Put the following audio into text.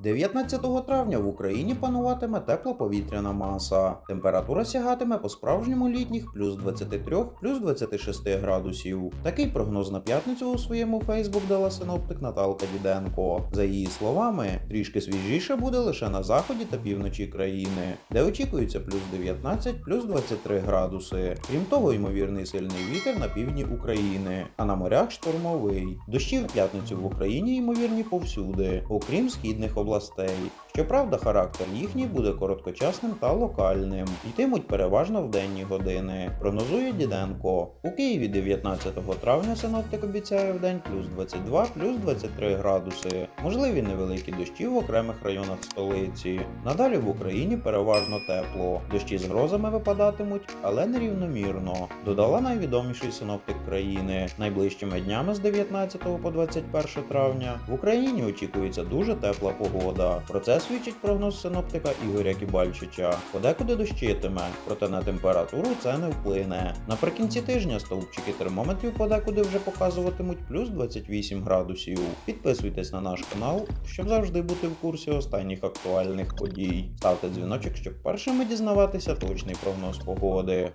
19 травня в Україні пануватиме тепла повітряна маса. Температура сягатиме по-справжньому літніх плюс 23, плюс 26 градусів. Такий прогноз на п'ятницю у своєму Фейсбук дала синоптик Наталка Діденко. За її словами, трішки свіжіше буде лише на заході та півночі країни, де очікується плюс 19, плюс 23 градуси. Крім того, ймовірний сильний вітер на півдні України, а на морях штормовий. Дощі в п'ятницю в Україні ймовірні повсюди, окрім східних областей. областей Щоправда, характер їхній буде короткочасним та локальним. Йтимуть переважно в денні години. Прогнозує Діденко. У Києві 19 травня синоптик обіцяє в день плюс 22, плюс 23 градуси. Можливі невеликі дощі в окремих районах столиці. Надалі в Україні переважно тепло. Дощі з грозами випадатимуть, але нерівномірно. Додала найвідоміший синоптик країни. Найближчими днями з 19 по 21 травня в Україні очікується дуже тепла погода. Про це свідчить прогноз синоптика Ігоря Кібальчича. Подекуди дощитиме, проте на температуру це не вплине. Наприкінці тижня стовпчики термометрів подекуди вже показуватимуть плюс 28 градусів. Підписуйтесь на наш канал, щоб завжди бути в курсі останніх актуальних подій. Ставте дзвіночок, щоб першими дізнаватися точний прогноз погоди.